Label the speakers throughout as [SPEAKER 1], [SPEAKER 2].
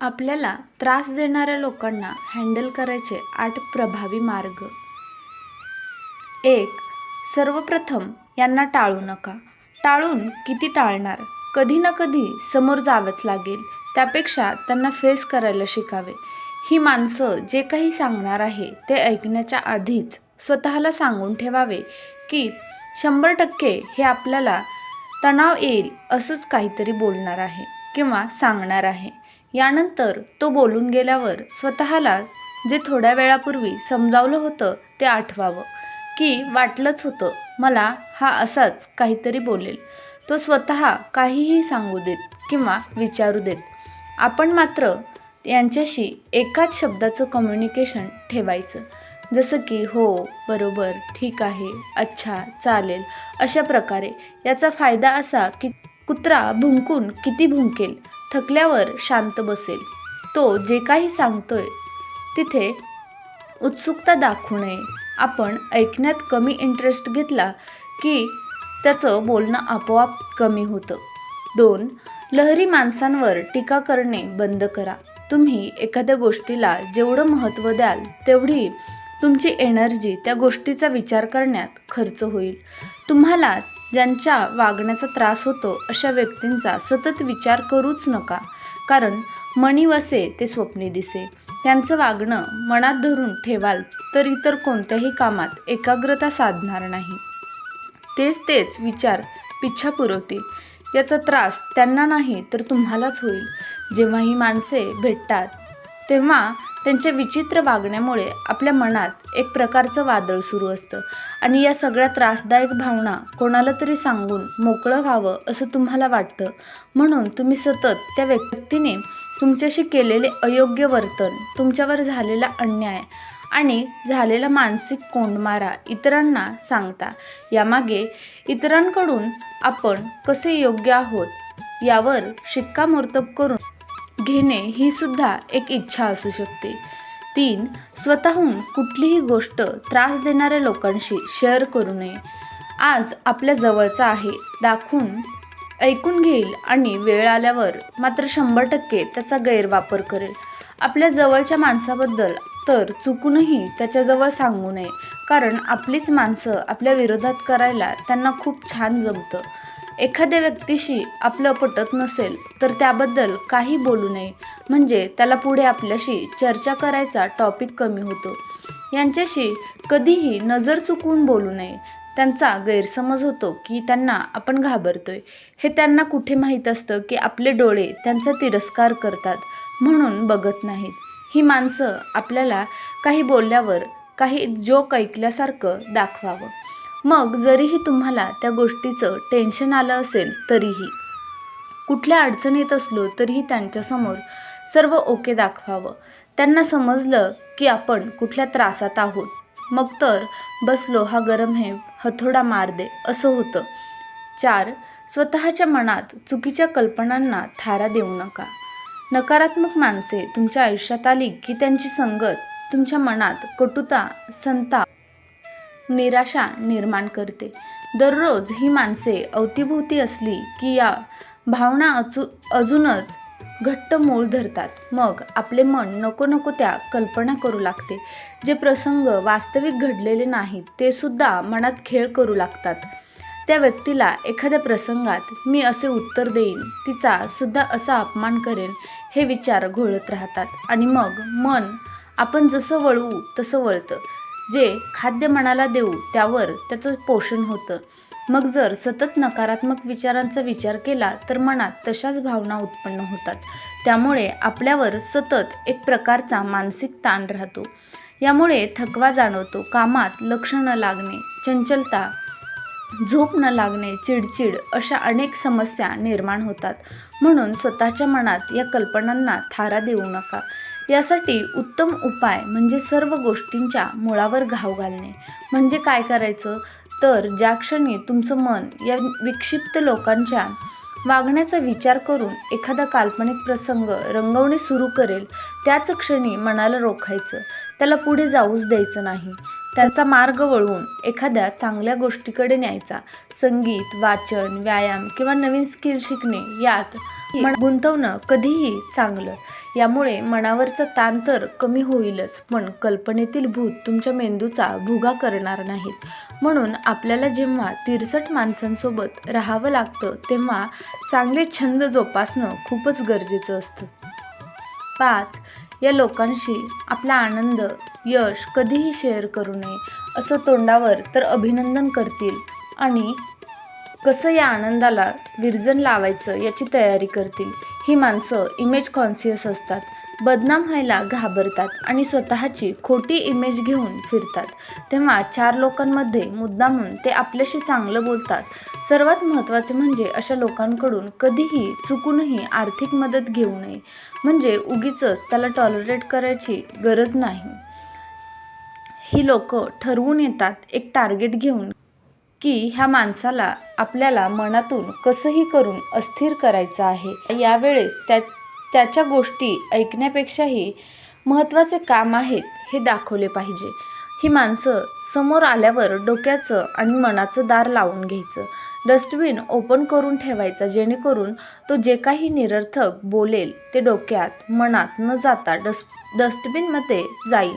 [SPEAKER 1] आपल्याला त्रास देणाऱ्या लोकांना हँडल करायचे आठ प्रभावी मार्ग. एक सर्वप्रथम यांना टाळू नका. टाळून किती टाळणार? कधी ना कधी समोर जावंच लागेल. त्यापेक्षा त्यांना फेस करायला शिकावे. ही माणसं जे काही सांगणार आहे ते ऐकण्याच्या आधीच स्वतःला सांगून ठेवावे की शंभर टक्के हे आपल्याला तणाव येईल असंच काहीतरी बोलणार आहे किंवा सांगणार आहे. यानंतर तो बोलून गेल्यावर स्वतःला जे थोड्या वेळापूर्वी समजावलं होतं ते आठवावं की वाटलंच होतं मला हा असाच काहीतरी बोलेल. तो स्वतः काहीही सांगू देत किंवा विचारू देत. आपण मात्र यांच्याशी एकाच शब्दाचं कम्युनिकेशन ठेवायचं. जसं की हो बरोबर ठीक आहे अच्छा चालेल अशा प्रकारे. याचा फायदा असा की कुत्रा भुंकून किती भुंकेल थकल्यावर शांत बसेल. तो जे काही सांगतोय तिथे उत्सुकता दाखवू नये. आपण ऐकण्यात कमी इंटरेस्ट घेतला की त्याचं बोलणं आपोआप कमी होतं. दोन लहरी माणसांवर टीका करणे बंद करा. तुम्ही एखाद्या गोष्टीला जेवढं महत्त्व द्याल तेवढी तुमची एनर्जी त्या गोष्टीचा विचार करण्यात खर्च होईल. तुम्हाला ज्यांच्या वागण्याचा त्रास होतो अशा व्यक्तींचा सतत विचार करूच नका. कारण मणी वसे ते स्वप्ने दिसे. त्यांचं वागणं मनात धरून ठेवाल तर इतर कोणत्याही कामात एकाग्रता साधणार नाही. तेच तेच विचार पिच्छा पुरवतील. याचा त्रास त्यांना नाही तर तुम्हालाच होईल. जेव्हा ही माणसे भेटतात तेव्हा त्यांच्या विचित्र वागण्यामुळे आपल्या मनात एक प्रकारचं वादळ सुरू असतं. आणि या सगळ्या त्रासदायक भावना कोणाला तरी सांगून मोकळं व्हावं असं तुम्हाला वाटतं. म्हणून तुम्ही सतत त्या व्यक्तीने तुमच्याशी केलेले अयोग्य वर्तन तुमच्यावर झालेला अन्याय आणि झालेला मानसिक कोंडमारा इतरांना सांगता. यामागे इतरांकडून आपण कसे योग्य आहोत यावर शिक्कामोर्तब करून घेणे ही सुद्धा एक इच्छा असू शकते. तीन स्वतःहून कुठलीही गोष्ट त्रास देणाऱ्या लोकांशी शेअर करू नये. आज आपल्या जवळचा आहे दाखवून ऐकून घेईल आणि वेळ आल्यावर मात्र शंभर टक्के त्याचा गैरवापर करेल. आपल्या जवळच्या माणसाबद्दल तर चुकूनही त्याच्याजवळ सांगू नये कारण आपलीच माणसं आपल्या विरोधात करायला त्यांना खूप छान जमतं. एखाद्या व्यक्तीशी आपलं पटत नसेल तर त्याबद्दल काही बोलू नये. म्हणजे त्याला पुढे आपल्याशी चर्चा करायचा टॉपिक कमी होतो. यांच्याशी कधीही नजर चुकवून बोलू नये. त्यांचा गैरसमज होतो की त्यांना आपण घाबरतोय. हे त्यांना कुठे माहीत असतं की आपले डोळे त्यांचा तिरस्कार करतात म्हणून बघत नाहीत. ही माणसं आपल्याला काही बोलल्यावर काही जोक ऐकल्यासारखं दाखवावं. मग जरीही तुम्हाला त्या गोष्टीचं टेन्शन आलं असेल तरीही. कुठल्या अडचणीत असलो तरीही त्यांच्यासमोर सर्व ओके दाखवावं. त्यांना समजलं की आपण कुठल्या त्रासात आहोत. मग तर बसलो हा गरम हे हथोडा मार दे असं होतं. चार स्वतःच्या मनात चुकीच्या कल्पनांना थारा देऊ नका. नकारात्मक माणसे तुमच्या आयुष्यात आली की त्यांची संगत तुमच्या मनात कटुता संताप निराशा निर्माण करते. दररोज ही माणसे अवतीभोवती असली की या भावना अचू अजूनच घट्ट मूळ धरतात. मग आपले मन नको नको त्या कल्पना करू लागते. जे प्रसंग वास्तविक घडलेले नाहीत ते सुद्धा मनात खेळ करू लागतात. त्या व्यक्तीला एखाद्या प्रसंगात मी असे उत्तर देईन तिचा सुद्धा असा अपमान करेन हे विचार घोळत राहतात. आणि मग मन आपण जसं वळवू तसं वळतं. जे खाद्य मनाला देऊ त्यावर त्याचं पोषण होतं. मग जर सतत नकारात्मक विचारांचा विचार केला तर मनात तशाच भावना उत्पन्न होतात. त्यामुळे आपल्यावर सतत एक प्रकारचा मानसिक ताण राहतो. यामुळे थकवा जाणवतो कामात लक्ष न लागणे चंचलता झोप न लागणे चिडचिड अशा अनेक समस्या निर्माण होतात. म्हणून स्वतःच्या मनात या कल्पनांना थारा देऊ नका. यासाठी उत्तम उपाय म्हणजे सर्व गोष्टींच्या मुळावर घाव घालणे. म्हणजे काय करायचं? तर ज्या क्षणी तुमचं मन या विक्षिप्त लोकांच्या वागण्याचा विचार करून एखादा काल्पनिक प्रसंग रंगवणे सुरू करेल त्याच क्षणी मनाला रोखायचं. त्याला पुढे जाऊच द्यायचं नाही. त्याचा मार्ग वळवून एखाद्या चांगल्या गोष्टीकडे न्यायचा. संगीत वाचन व्यायाम किंवा नवीन स्किल शिकणे यात मन गुंतवणं कधीही चांगलं. यामुळे मनावरचा ताण तर कमी होईलच पण कल्पनेतील भूत तुमच्या मेंदूचा भुगा करणार नाहीत. म्हणून आपल्याला जेव्हा तिरसट माणसांसोबत राहावं लागतं तेव्हा चांगले छंद जोपासणं खूपच गरजेचं असतं. पाच या लोकांशी आपला आनंद यश कधीही शेअर करू नये असं तोंडावर तर अभिनंदन करतील. आणि कसं या आनंदाला विरजन लावायचं याची तयारी करतील? ही माणसं इमेज कॉन्सियस असतात. बदनाम व्हायला घाबरतात आणि स्वतःची खोटी इमेज घेऊन फिरतात. तेव्हा चार लोकांमध्ये मुद्दामून ते आपल्याशी चांगलं बोलतात. सर्वात महत्त्वाचे म्हणजे अशा लोकांकडून कधीही चुकूनही आर्थिक मदत घेऊ नये. म्हणजे उगीच त्याला टॉलरेट करायची गरज नाही. ही लोक ठरवून येतात एक टार्गेट घेऊन. की ह्या माणसाला आपल्याला मनातून कसंही करून अस्थिर करायचं आहे. यावेळेस त्या त्याच्या गोष्टी ऐकण्यापेक्षाही महत्त्वाचे काम आहेत हे दाखवले पाहिजे. ही माणसं समोर आल्यावर डोक्याचं आणि मनाचं दार लावून घ्यायचं. डस्टबिन ओपन करून ठेवायचा जेणेकरून तो जे काही निरर्थक बोलेल ते डोक्यात मनात न जाता डस्ट डस्टबिनमध्ये जाईल.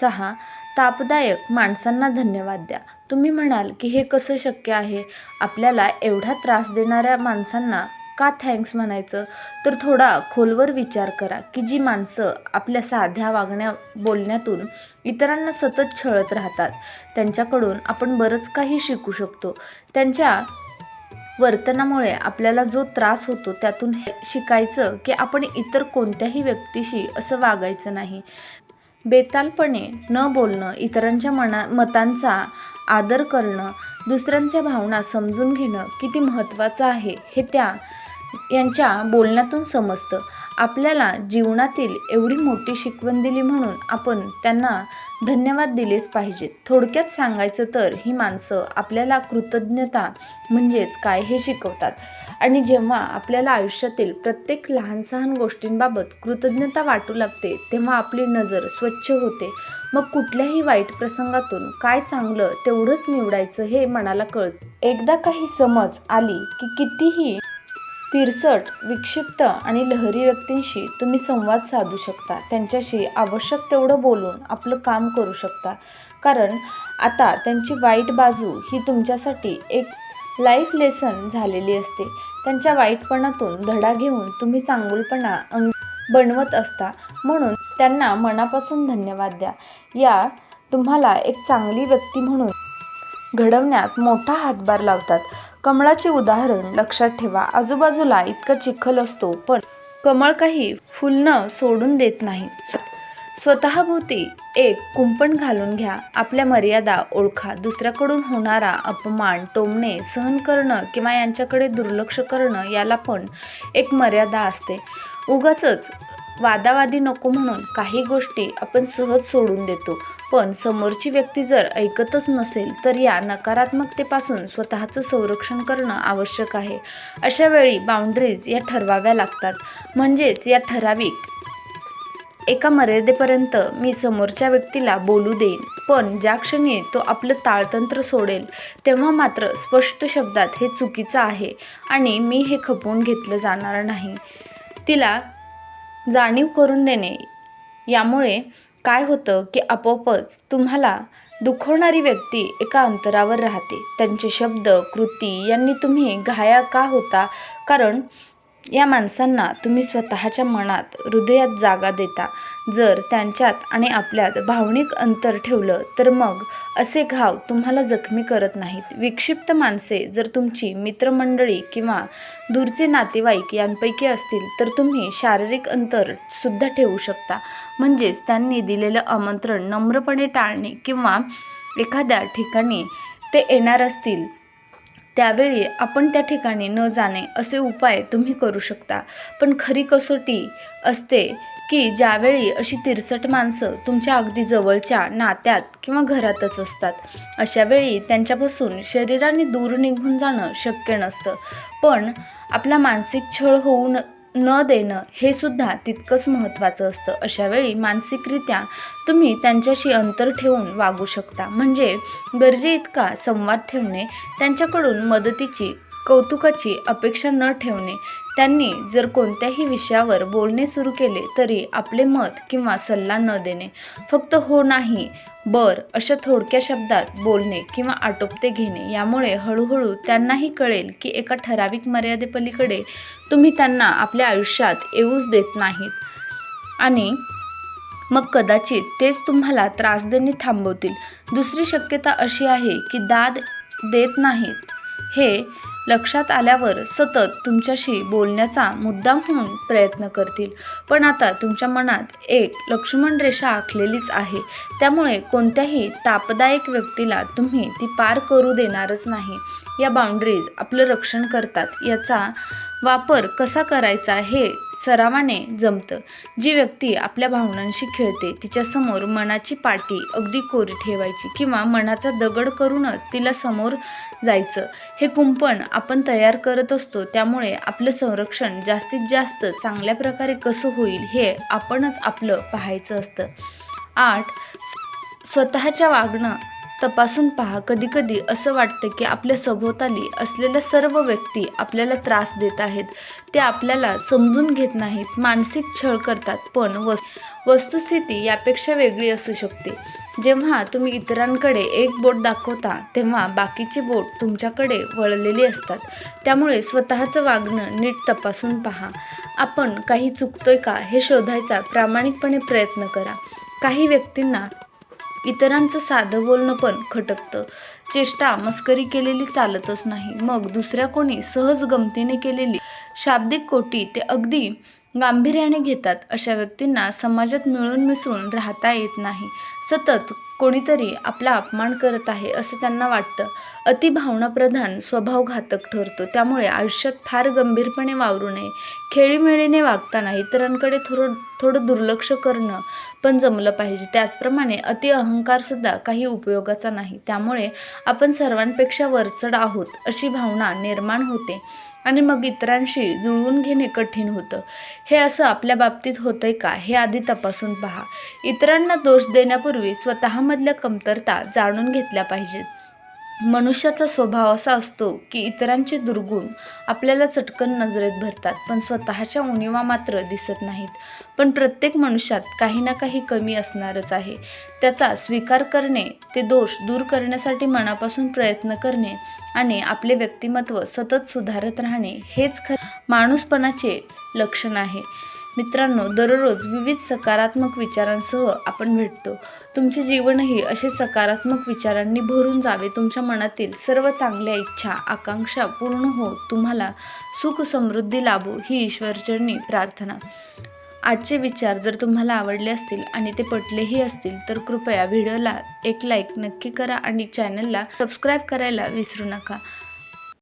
[SPEAKER 1] सहा तापदायक माणसांना धन्यवाद द्या. तुम्ही म्हणाल की हे कसं शक्य आहे? आपल्याला एवढा त्रास देणाऱ्या माणसांना का थँक्स म्हणायचं? तर थोडा खोलवर विचार करा की जी माणसं आपल्या साध्या वागण्या बोलण्यातून इतरांना सतत छळत राहतात त्यांच्याकडून आपण बरंच काही शिकू शकतो. त्यांच्या वर्तनामुळे आपल्याला जो त्रास होतो त्यातून हे शिकायचं की आपण इतर कोणत्याही व्यक्तीशी असं वागायचं नाही. बेतालपणे न बोलणं इतरांच्या मना मतांचा आदर करणं दुसऱ्यांच्या भावना समजून घेणं किती महत्त्वाचं आहे हे त्या यांच्या बोलण्यातून समजतं. आपल्याला जीवनातील एवढी मोठी शिकवण दिली म्हणून आपण त्यांना धन्यवाद दिलेच पाहिजेत. थोडक्यात सांगायचं तर ही माणसं आपल्याला कृतज्ञता म्हणजेच काय हे शिकवतात. आणि जेव्हा आपल्याला आयुष्यातील प्रत्येक लहान सहान गोष्टींबाबत कृतज्ञता वाटू लागते तेव्हा आपली नजर स्वच्छ होते. मग कुठल्याही वाईट प्रसंगातून काय चांगलं तेवढंच निवडायचं हे मनाला कळतं. एकदा काही समज आली की कितीही तिरसट विक्षिप्त आणि लहरी व्यक्तींशी तुम्ही संवाद साधू शकता. त्यांच्याशी आवश्यक तेवढं बोलून आपलं काम करू शकता. कारण आता त्यांची वाईट बाजू ही तुमच्यासाठी एक लाईफ लेसन झालेली असते. त्यांच्या वाईटपणातून धडा घेऊन तुम्ही चांगुलपणा अंग बनवत असता. म्हणून त्यांना मनापासून धन्यवाद द्या. या तुम्हाला एक चांगली व्यक्ती म्हणून घडवण्यात मोठा हातभार लावतात. कमळाचे उदाहरण लक्षात ठेवा. आजूबाजूला इतकं चिखल असतो पण कमळ काही फुलणं सोडून देत नाही. स्वतःभोवती एक कुंपण घालून घ्या. आपल्या मर्यादा ओळखा. दुसऱ्याकडून होणारा अपमान टोमणे सहन करणं किंवा यांच्याकडे दुर्लक्ष करणं याला पण एक मर्यादा असते. उगाचच वादावादी नको म्हणून काही गोष्टी आपण सहज सोडून देतो. पण समोरची व्यक्ती जर ऐकतच नसेल तर या नकारात्मकतेपासून स्वतःचं संरक्षण करणं आवश्यक आहे. अशा वेळी बाउंड्रीज या ठरवाव्या लागतात. म्हणजेच या ठराविक एका मर्यादेपर्यंत मी समोरच्या व्यक्तीला बोलू देईन. पण ज्या क्षणी तो आपलं ताळतंत्र सोडेल तेव्हा मात्र स्पष्ट शब्दात हे चुकीचं आहे आणि मी हे खपवून घेतलं जाणार नाही. तिला जाणीव करून देणे यामुळे काय होतं की आपोआपच तुम्हाला दुखवणारी व्यक्ती एका अंतरावर राहते. त्यांचे शब्द कृती यांनी तुम्ही घाया का होता? कारण या माणसांना तुम्ही स्वतःच्या मनात हृदयात जागा देता. जर त्यांच्यात आणि आपल्यात भावनिक अंतर ठेवलं तर मग असे घाव तुम्हाला जखमी करत नाहीत. विक्षिप्त माणसे जर तुमची मित्रमंडळी किंवा दूरचे नातेवाईक यांपैकी असतील तर तुम्ही शारीरिक अंतर सुद्धा ठेवू शकता. म्हणजेच त्यांनी दिलेलं आमंत्रण नम्रपणे टाळणे किंवा एखाद्या ठिकाणी ते येणार असतील त्यावेळी आपण त्या ठिकाणी न जाणे असे उपाय तुम्ही करू शकता. पण खरी कसोटी असते की ज्यावेळी अशी तिरसट माणसं तुमच्या अगदी जवळच्या नात्यात किंवा घरातच असतात. अशा वेळी त्यांच्यापासून शरीराने दूर निघून जाणं शक्य नसतं. पण आपला मानसिक छळ होऊ न न देणं हे सुद्धा तितकंच महत्त्वाचं असतं. अशावेळी मानसिकरित्या तुम्ही त्यांच्याशी अंतर ठेवून वागू शकता. म्हणजे गरजे इतका संवाद ठेवणे त्यांच्याकडून मदतीची कौतुकाची अपेक्षा न ठेवणे. त्यांनी जर कोणत्याही विषयावर बोलणे सुरू केले तरी आपले मत किंवा सल्ला न देणे. फक्त हो नाही बर अशा थोडक्या शब्दात बोलणे किंवा आटोपते घेणे यामुळे हळूहळू त्यांनाही कळेल की एका ठराविक मर्यादेपलीकडे तुम्ही त्यांना आपल्या आयुष्यात येऊच देत नाहीत. आणि मग कदाचित तेच तुम्हाला त्रास देणे थांबवतील. दुसरी शक्यता अशी आहे की दाद देत नाहीत. हे लक्षात आल्यावर सतत तुमच्याशी बोलण्याचा मुद्दाम म्हणून प्रयत्न करतील. पण आता तुमच्या मनात एक लक्ष्मण रेषा आखलेलीच आहे. त्यामुळे कोणत्याही तापदायक व्यक्तीला तुम्ही ती पार करू देणारच नाही. या बाउंड्रीज आपलं रक्षण करतात. याचा वापर कसा करायचा हे सरावाने जमतं. जी व्यक्ती आपल्या भावनांशी खेळते तिच्यासमोर मनाची पाटी अगदी कोरी ठेवायची किंवा मनाचा दगड करूनच तिला समोर जायचं. हे कुंपण आपण तयार करत असतो त्यामुळे आपलं संरक्षण जास्तीत जास्त चांगल्या प्रकारे कसं होईल हे आपणच आपलं पाहायचं असतं. आठ स्वतःच्या वागणं तपासून पहा. कधीकधी असं वाटतं की आपल्या सभोवताली असलेल्या सर्व व्यक्ती आपल्याला त्रास देत आहेत. ते आपल्याला समजून घेत नाहीत. मानसिक छळ करतात. पण वस वस्तुस्थिती यापेक्षा वेगळी असू शकते. जेव्हा तुम्ही इतरांकडे एक बोट दाखवता तेव्हा बाकीची बोट तुमच्याकडे वळलेली असतात. त्यामुळे स्वतःचं वागणं नीट तपासून पहा. आपण काही चुकतोय का हे शोधायचा प्रामाणिकपणे प्रयत्न करा. काही व्यक्तींना इतरांचं साधं बोलणं पण खटकतं. चेष्टा मस्करी केलेली चालतच नाही. मग दुसऱ्या कोणी सहज गमतीने केलेली शाब्दिक कोटी ते अगदी गांभीर्याने घेतात अशा व्यक्तींना समाजात मिळून मिसळून राहता येत नाही. सतत कोणीतरी आपला अपमान करत आहे असं त्यांना वाटतं. अतिभावनाप्रधान स्वभाव घातक ठरतो. त्यामुळे आयुष्यात फार गंभीरपणे वावरू नये. खेळीमेळीने वागताना इतरांकडे थोडं थोडं दुर्लक्ष करणं पण जमलं पाहिजे. त्याचप्रमाणे अति अहंकारसुद्धा काही उपयोगाचा नाही. त्यामुळे आपण सर्वांपेक्षा वरचढ आहोत अशी भावना निर्माण होते आणि मग इतरांशी जुळवून घेणे कठीण होतं. हे असं आपल्या बाबतीत होतंय का? हे आधी तपासून पहा. इतरांना दोष देण्यापूर्वी स्वतःमधल्या कमतरता जाणून घेतल्या पाहिजेत. मनुष्याचा स्वभाव असा असतो की इतरांचे दुर्गुण आपल्याला चटकन नजरेत भरतात पण स्वतःच्या उणीवा मात्र दिसत नाहीत. पण प्रत्येक मनुष्यात काही ना काही कमी असणारच आहे. त्याचा स्वीकार करणे ते दोष दूर करण्यासाठी मनापासून प्रयत्न करणे आणि आपले व्यक्तिमत्व सतत सुधारत राहणे हेच खरं माणूसपणाचे लक्षण आहे. मित्रांनो दररोज विविध सकारात्मक विचारांसह आपण भेटतो. तुमचे जीवनही असे सकारात्मक विचारांनी भरून जावे. तुमच्या मनातील सर्व चांगल्या इच्छा आकांक्षा पूर्ण हो. तुम्हाला सुख समृद्धी लाभो ही ईश्वरचरणी प्रार्थना. आजचे विचार जर तुम्हाला आवडले असतील आणि ते पटलेही असतील तर कृपया व्हिडिओला एक लाईक नक्की करा आणि चॅनलला सबस्क्राईब करायला विसरू नका.